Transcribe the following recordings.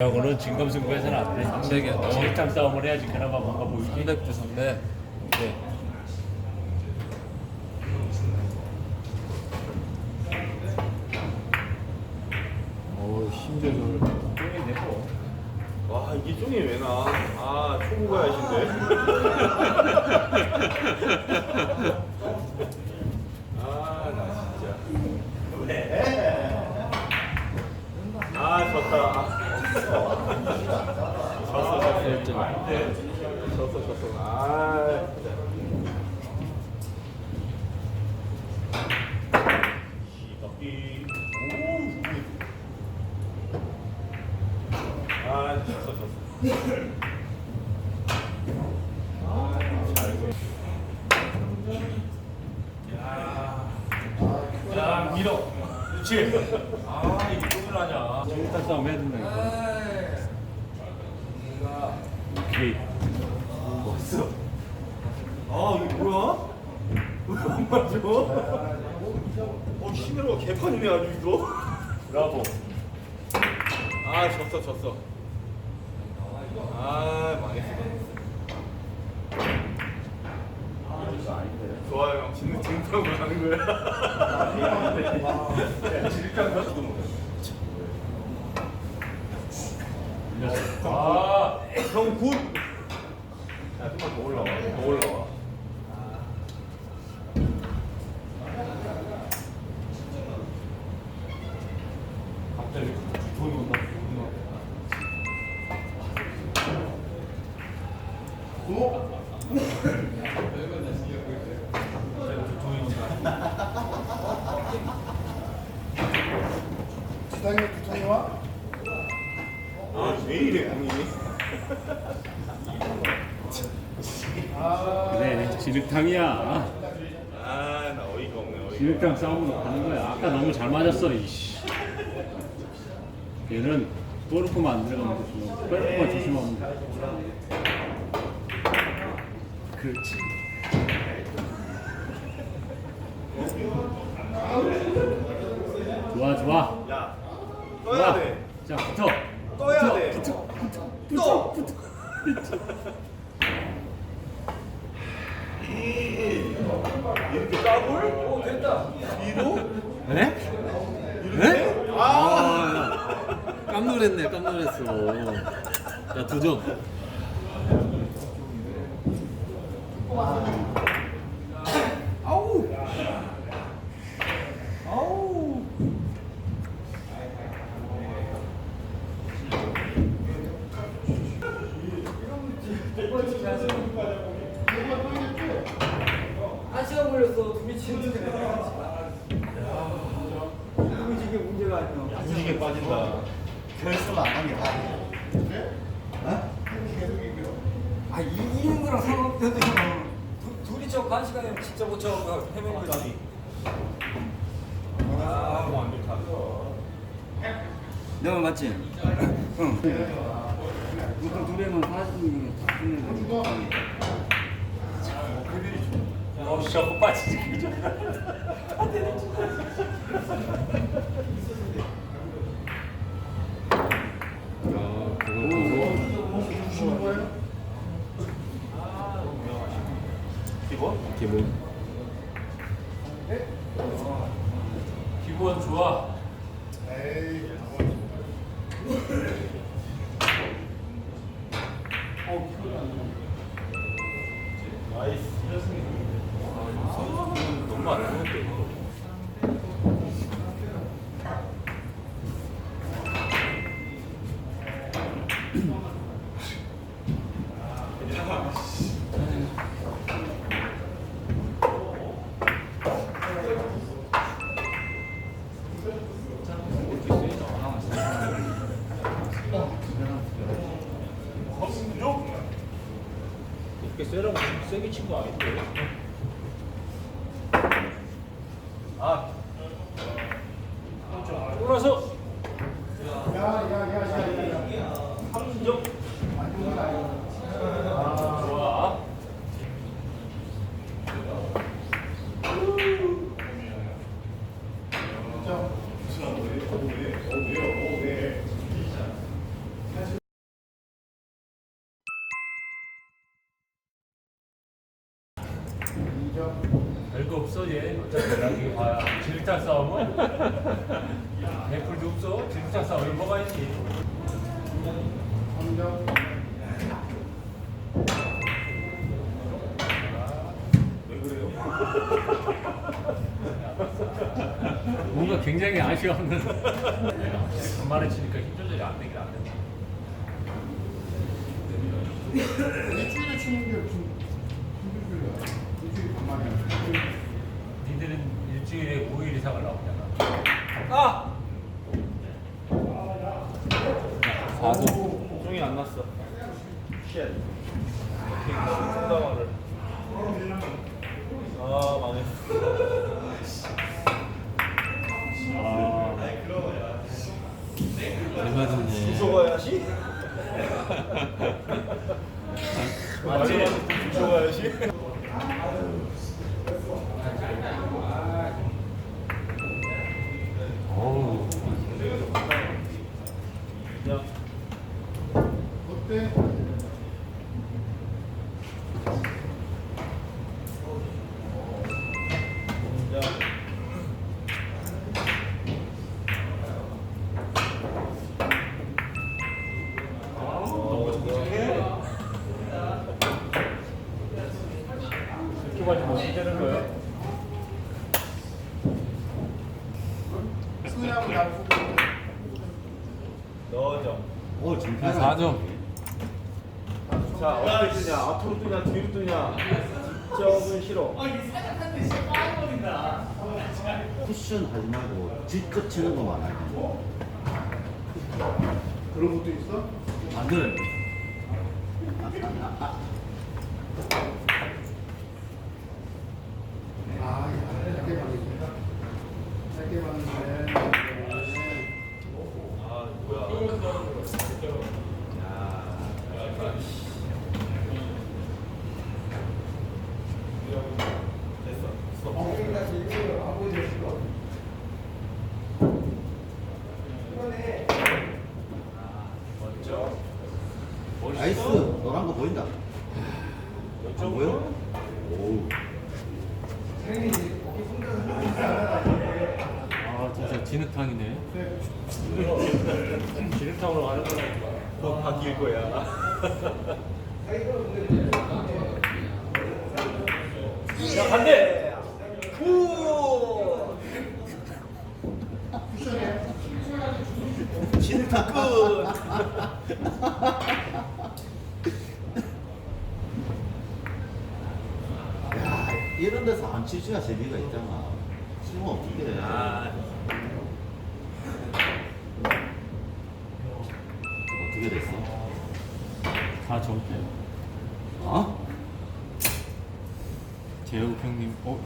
야구는 진검 승부에서는 안 돼. 삼백이 안 돼. 정tam 싸움을 해야지 그나마 뭔가 보이지. 300 대 300. 오케이. 어우 힘 조절. 똥이 되고. 와 이게 쫑이 왜 나? 아 초보가야신데. 졌어. 졌어 졌어. 아. 아 졌어 졌어. 야 밀어. 아 이게 싸움 해야 된다 이거. 오케이. 왔어. 아 이게 뭐야? 왜안 맞아? 어 히메로가 개판이네 아주 이거. 브라보. 아 졌어 졌어. 아 망했어. 좋아요 형 진짜 진짜로 하는 거야. 아. 형 굿. 지륵탕 싸움으로 가는 거야. 아까 너무 잘 맞았어 이씨. 얘는 골프만 안 들어가면 되지. 골프만 조심하면 돼. 그렇지. 좋아 좋아. 야 떠야 좋아. 돼. 자 붙어. 떠야 붙어, 돼. 붙어. 또. 붙어. 이렇게 까불? 오 됐다. 뒤로? 네? 이렇게? 아. 아, 깜놀했네, 깜놀했어. 야, 두 점. 아우. 아우. 한 시간 걸렸어. 둘이 치는데 우리 이게 문제가 아니야. 무지개 빠진다. 결승 안 합니다. 아 이기는 거랑 상관없는데 형. 두- 둘이 저 한 시간에 진짜 못 쳐갖고 헤맨 거지. 아, 뭐안 좋다. 내가 맞지? 응. 그럼 둘이면 40분 죽는 거. 어, 셔 빠지지 그죠? 아, 이거? 세라고 세게 친 거 아닌데? 아, 올라서 야, 야, 야, 야, 야. 함정. 좋아. 자, 별거 없어 얘. 어차피 봐야. 질타 싸움은 개뿔도 없어. 질타 싸움이 뭐가 있니? 3점. 뭔가 굉장히 아쉬워하는. 간만에 치니까 힘 조절이 안 되긴 안 된다. 일주일에 치는 게. 일주일 반만에. 니들은 일주일에 5일 이상을 나오잖아. 아! 4점. 종이 안 났어. 쉣. 아 망했어. 날 보고. 넣어줘. 어, 지금 4점. 자, 어떻게 뜨냐? 앞으로 뜨냐? 뒤로 뜨냐? 뒷점은 싫어. 쿠션 하지 말고 직접 치는 거 많아요. 그런 것도 있어? 안 돼. 나이스. 노란 거 보인다. 안 보여? 오. 아, 진짜 진흙탕이네. 기름탕으로 가는 거라니까. 곧 바뀔 거야. 야, 반대! 후! 진짜 끝! 치지가 재미가 있잖아. 치면 어떻게 해. 아, 어떻게 됐어? 다 정패. 어? 재욱 형님, 어?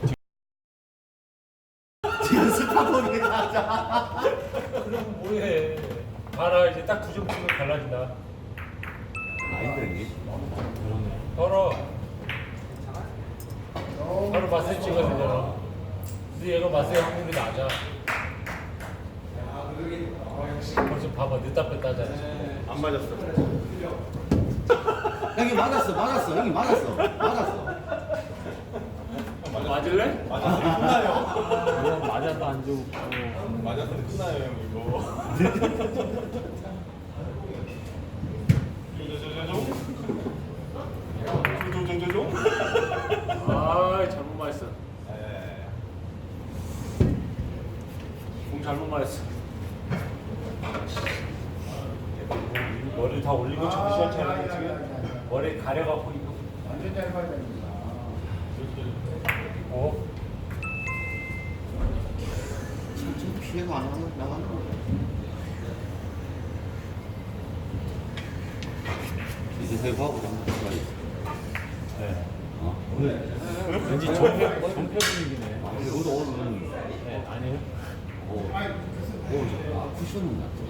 연습하고 가자. 그럼 뭐해. 봐라, 이제 딱 두 점. 아닌데, 이게? 그러네. 걸어. 바로 맛을 찍어야 되잖아. 근데 얘가 맛의 확률이 낮아. 벌써 봐봐, 늦다 뺐다 하잖아. 안 맞았어. 형이 맞았어, 맞았어. 형이 맞았어. 맞았어. 맞을래? 맞았어. 끝나요. 이건 맞아도 안 좋고. 맞았어. 끝나요, 형, 이거. 조조조조조. 아, 잘못 말했어. 예. 공 잘못 말했어. 머리 다 올리고 정신 차리는 지금 머리 가려갖고 이거. 완전 짧아야 됩니다. 어? 참 피해가 안 나가는 나가는 거. 이제 회고하고 한번 해봐야지. 네. 어? 왠지 정패 분위기네. 아, 이것도 오늘은 네, 아니에요? 낫죠.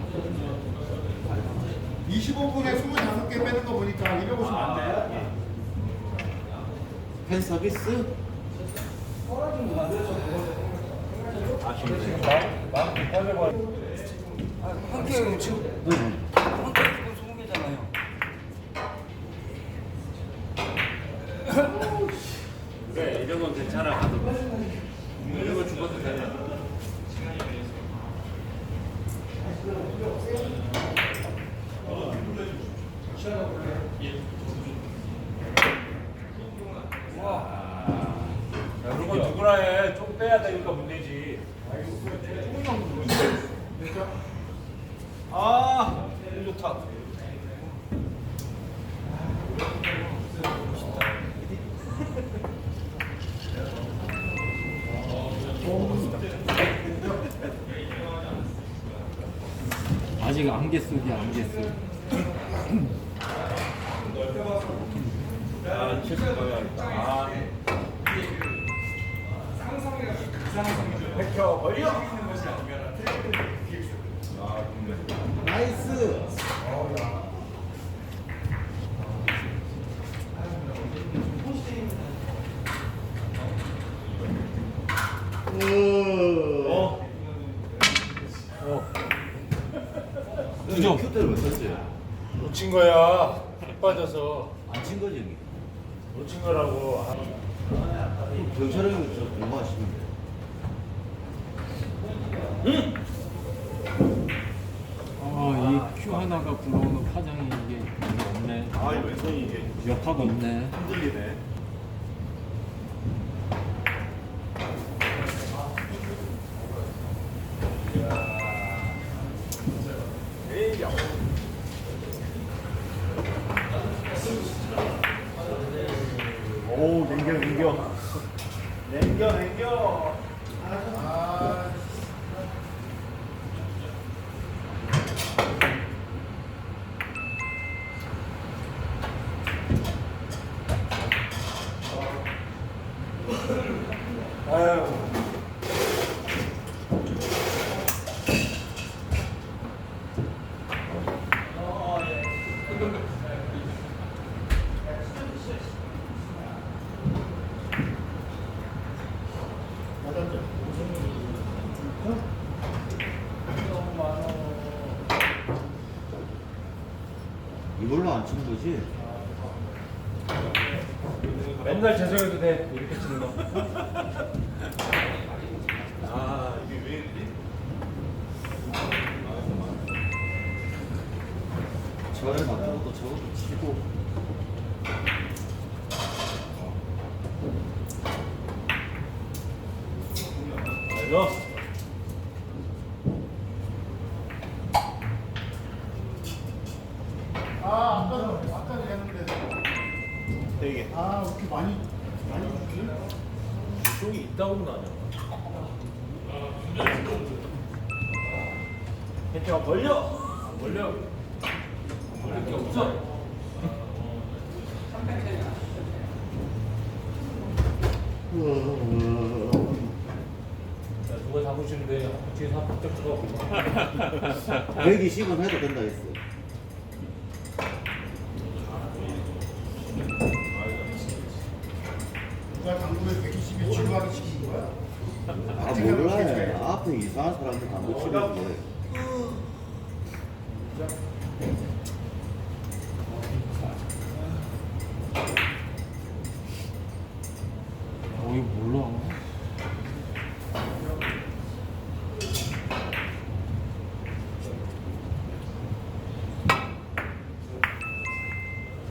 25분에 25개 빼는 거 보니까 250안 아, 돼. 팬 서비스? 마음 급하려고 하 아, 한개 지금 응. 한개 지금 20개잖아요. 그래, 이런 건 괜찮아. 가도 이거 죽어도 돼 야, 그거 누구나 해. 좀 빼야 되니까 문제지. 아 너무 좋다 아직 안개 속이야 안개 속. 아 실수 방향이다 아 백혀 버려 아 근데 나이스. 어. 어 두점 큐대를 왜 썼지? 놓친 거야. 힘 빠져서. 안 친 거지 형님. 놓친 거라고. 아, 경찰에 저 공부하시면 돼. 아이 큐 하나가 불어오는 파장이 이게 없네. 아, 이 왼손이 이게 여파가 없네. 흔들리네 에이 야 오, 냉겨, 냉겨. 냉겨, 냉겨. 맨날 죄송해도 돼. 이렇게 치는 거. 아, 이게 왜 이러지? 저를 바꾸고 또 저것도 치고. 알죠? 아, 아까도, 아까도 했는데. 되게. 아, 이렇게 많이, 많이 주지? 쪽이 있다고는 아니야. 괜찮아, 벌려! 원래 원래 게 없어. 자, 누가 잡으시는데 뒤에서 한 박자 찍어. 120은 해도 된다 했어. 누가 당구에 120에 출발을 시킨 거야? 아 몰라. 앞에 이상한 사람들 당구 치는데. 어 이거 몰라.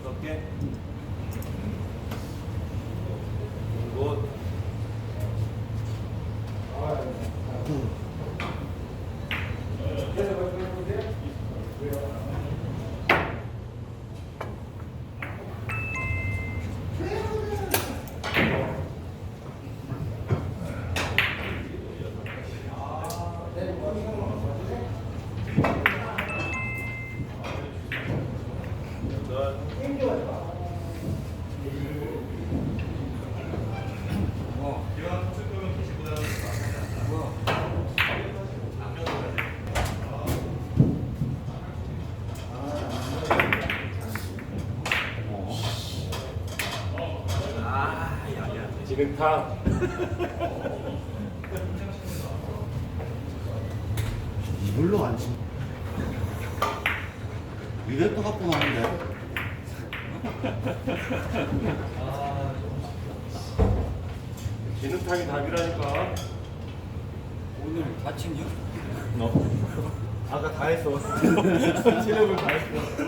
어떻게? 이거 지금탕. 이걸로 안 치. 이것도 갖고 나는데. 진흙탕이 답이라니까. 오늘 다친겨? 너 아까 다 했어. 체력을 다 했어.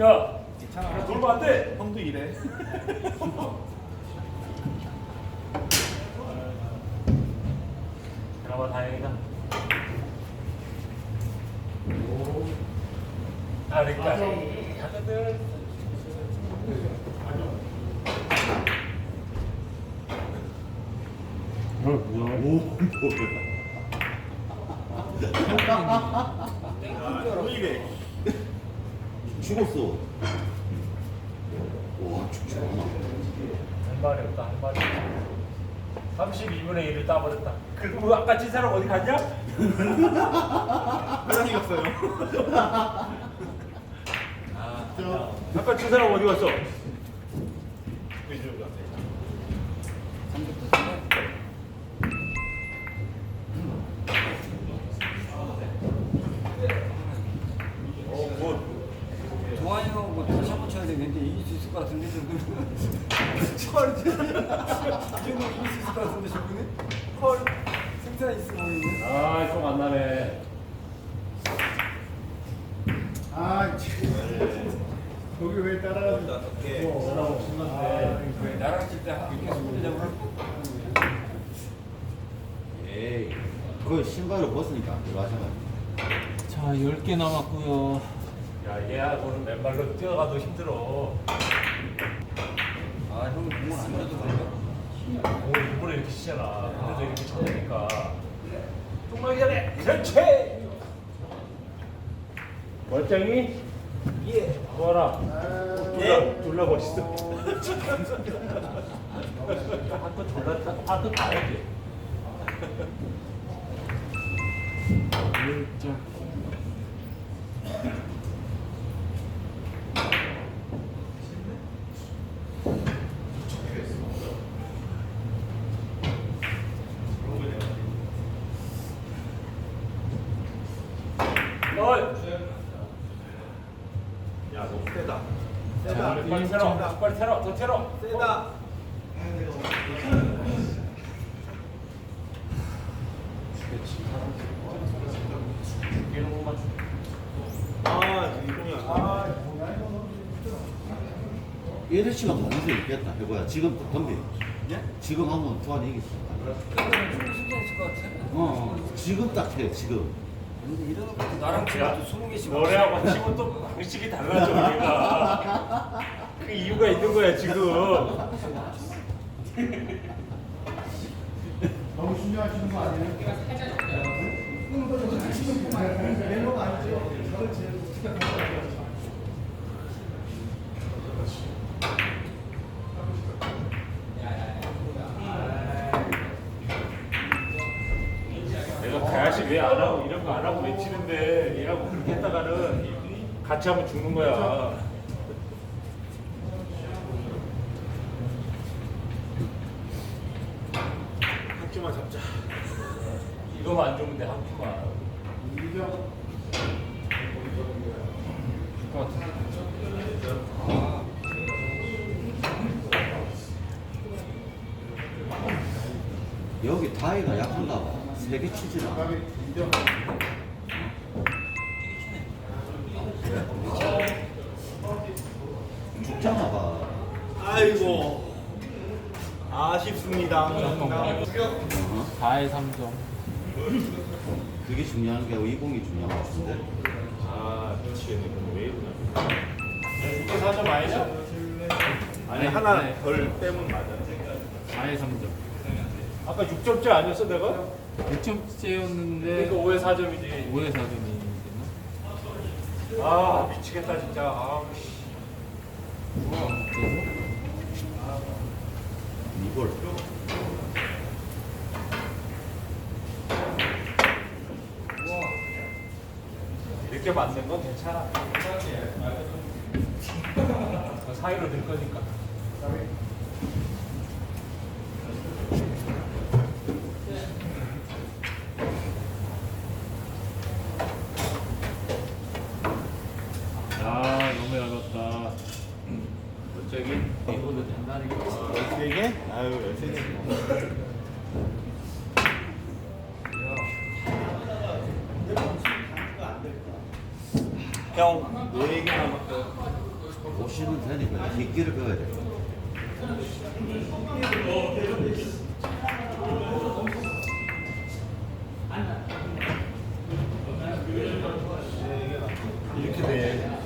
야, 괜찮아. 돌면 안 돼. 형도 이래. 그나마 다행이다. 아, 그러니까. 하거든. 오, 뭐야. 또 이래. 죽었어. 와, 죽지 않아. 한 마리 없다, 한 마리. 32분의 1을 따버렸다. 그리고 아까 찐 사람 어디 갔냐? 회장이 갔어요. 아까 찐 사람 어디 갔어? 찌네. 어, 뭐. 동아이하고 뭐 다시 한번 쳐야 되는데 이길 수 있을 것 같은데 저분은 헐 이제는 이길 수 있을 것 같은데 저분은 헐 승산 있어 보이네 아, 이거 만나네. 아, 참. 거기 왜 따라가지? 어, 신난데. 나랑 칠때 손을 잡으라고 에이. 그 신발을 벗으니까 안 들어가잖아. 자 10개 남았고요 야, 얘하고는 맨발로 뛰어가도 힘들어. 아 형이 공을 안 줘도 그래요? 공을 일부러 이렇게 치잖아. 그래서 이렇게 쳐내니까. 똥나기 전에, 그렇지! 멀쩡히? 예. 좋아라. 예. 졸라 멋있어. 한껏 졸라, 한껏 가야지. 10점 어이! 야, 너무 세다. 자, 세다. 빨리 테러, 빨리 테러, 더 테러. 세다. 아, 이동이야. 얘들 가는 수 있겠다. 해봐야. 지금 덤비. 예? 지금 한번 두환 이겼어. 그러면 충분히 승산 있을 것 같아 어, 지금 딱 해, 지금. 근데 이러는 것도 나랑 치면 또 20개씩 노래하고 치고 또 방식이 달라져, 우리가. 그 이유가 있는 거야, 지금. 너무 신경하시는 거 아니에요? 내가 가야시 왜 안 하고 이런 거 안 하고 외치는데 얘하고 그렇게 했다가는 같이 하면 죽는 거야. 4에 3점 그게 중요한 게 이공이 중요한 것 같은데. 아, 미치겠네. 그럼 왜 이러냐. 이게 사점 아니죠? 아니, 하나 덜 빼면 맞아. 4에 3점 아까 6점째 아니었어 내가? 6점째였는데 그러니까 5에 4점이지. 5에 4점이 되나? 아 미치겠다 진짜. 아, 씨. 이걸. 이렇게 만든 건 괜찮아. 그 사이로 들 거니까. 아 너무 얇았다 갑자기 이거도 된다니까. 이게 아유 열쇠지 형, 내 얘기 남았어. 오시면 되니까 뒷길을 그어야 돼. 이렇게 돼.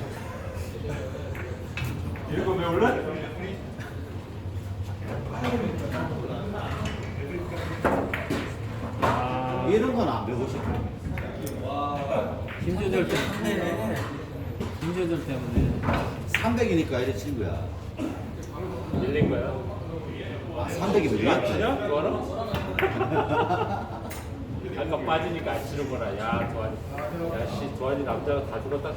이거 배울래? 이런 건 안 배우고 싶어. 힘 조절 때문에 힘 조절 때문에 300이니까 이래 친구야. 밀린 거야. 아, 300이 그거는? 아까 빠지니까 안 치는 거라. 야, 도환이. 야, 씨, 도환이 남자가 다 죽었다.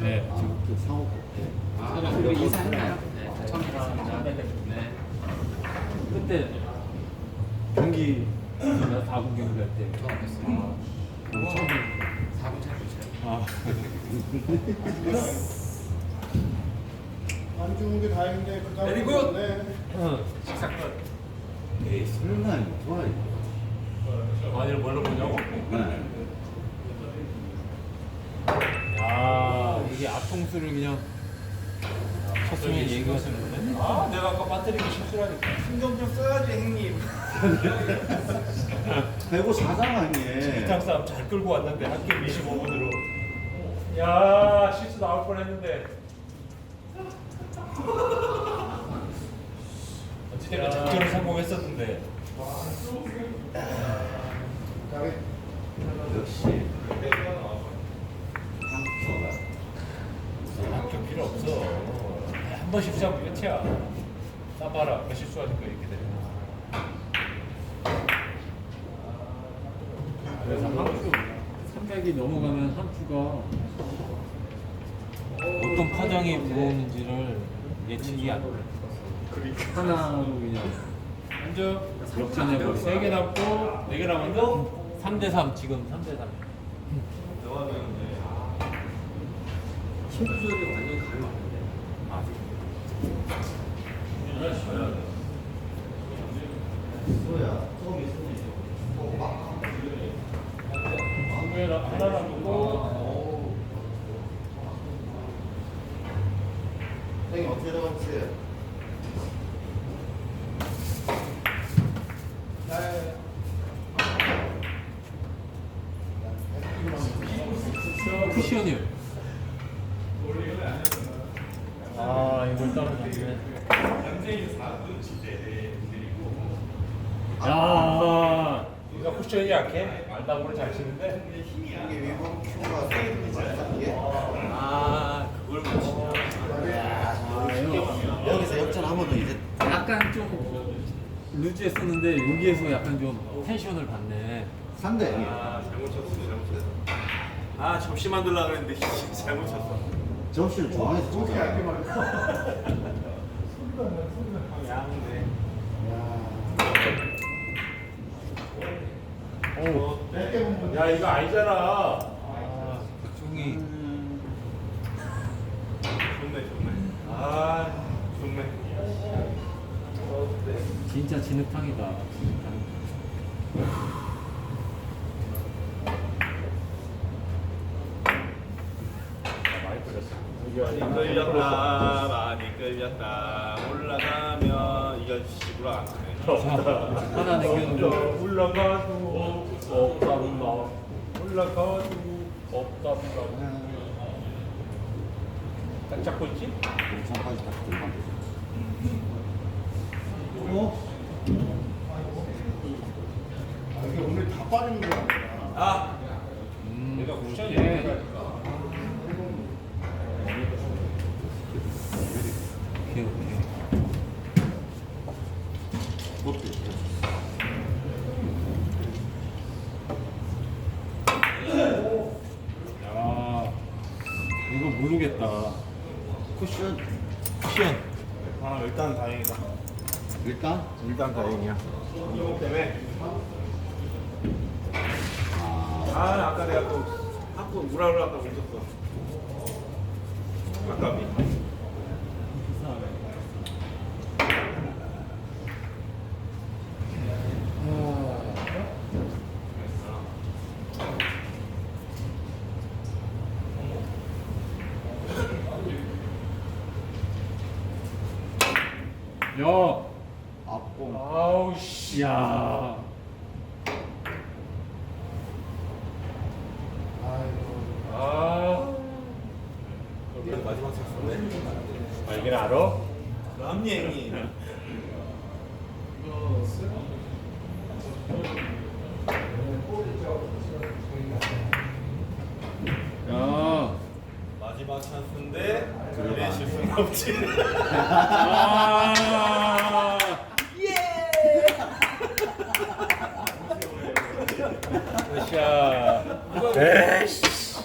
네. 아, 그 상호 때. 그리고 이사했나요? 네, 처음이라. 네. 그때 경기 나 4군 경기 할 때. 처음 처음 4군 차 아, 안 죽은 게 다행인데 그 다음 Very good. 네. 에이, 설마 이거 좋아요. 도환이를 뭘로 보냐고? 네. 야, 앞통수를 그냥 쳤으면 얘기하시는데. 아, 내가 아까 빠뜨리기 실수라니까. 신경 좀 써야지 형님. 배고 사잖아, 형님. 직장 싸움 잘 끌고 왔는데 한 게임 25분으로. 야, 실수 나올 뻔했는데. 어찌됐건 작전을 성공했었는데. 잘해. 역시. 한번 실수하면 끝이야. 나 봐라, 그 실수하니까 이렇게 돼. 그래서 한 표, 300이 넘어가면 한 표가 어떤 파장이 불어오는지를 예측이 안 돼. 하나로 그냥 먼저 역전해버려. 3개 남고 4개 남았나? 3대 3 지금 3대 3. 힘 조절이 완전히 가면 안 돼. 아, 하나 남고 형님 어떻게 들어갔지? 쿠션이 약해? 알다보로 잘 치는데 이게 위본 큐가 아, 그걸 못 치냐. 게 여기서 역전하면 이제 약간 좀 루즈했었는데 여기에서 약간 좀 텐션을 받네. 3대 0이야. 아 잘못 쳤어 잘못 쳤어. 아 접시 만들라 그랬는데 씨, 잘못 쳤어. 접시를 좋아해서 말이야. 양네. 몇개 보면 야 이거 아니잖아 아, 종이. 좋네 좋네. 아 좋네. 진짜 진흙탕이다. 진흙탕. 많이 끌렸다 많이 끌렸다 올라가면 이거 씨부라 안 되네. 자, 하나 남겨놓고. 올라가도 없답니다. 올라가가지고 겁다 딱 잡고 있지? 상까지 다 들어간 어? 아, 이게 오늘 다 빠지는 거야. 일단 다행이야. 이거 때문에. 아, 아까 내가 또 학교 우라우라 다 웃었어. 아깝이. 야. Yeah.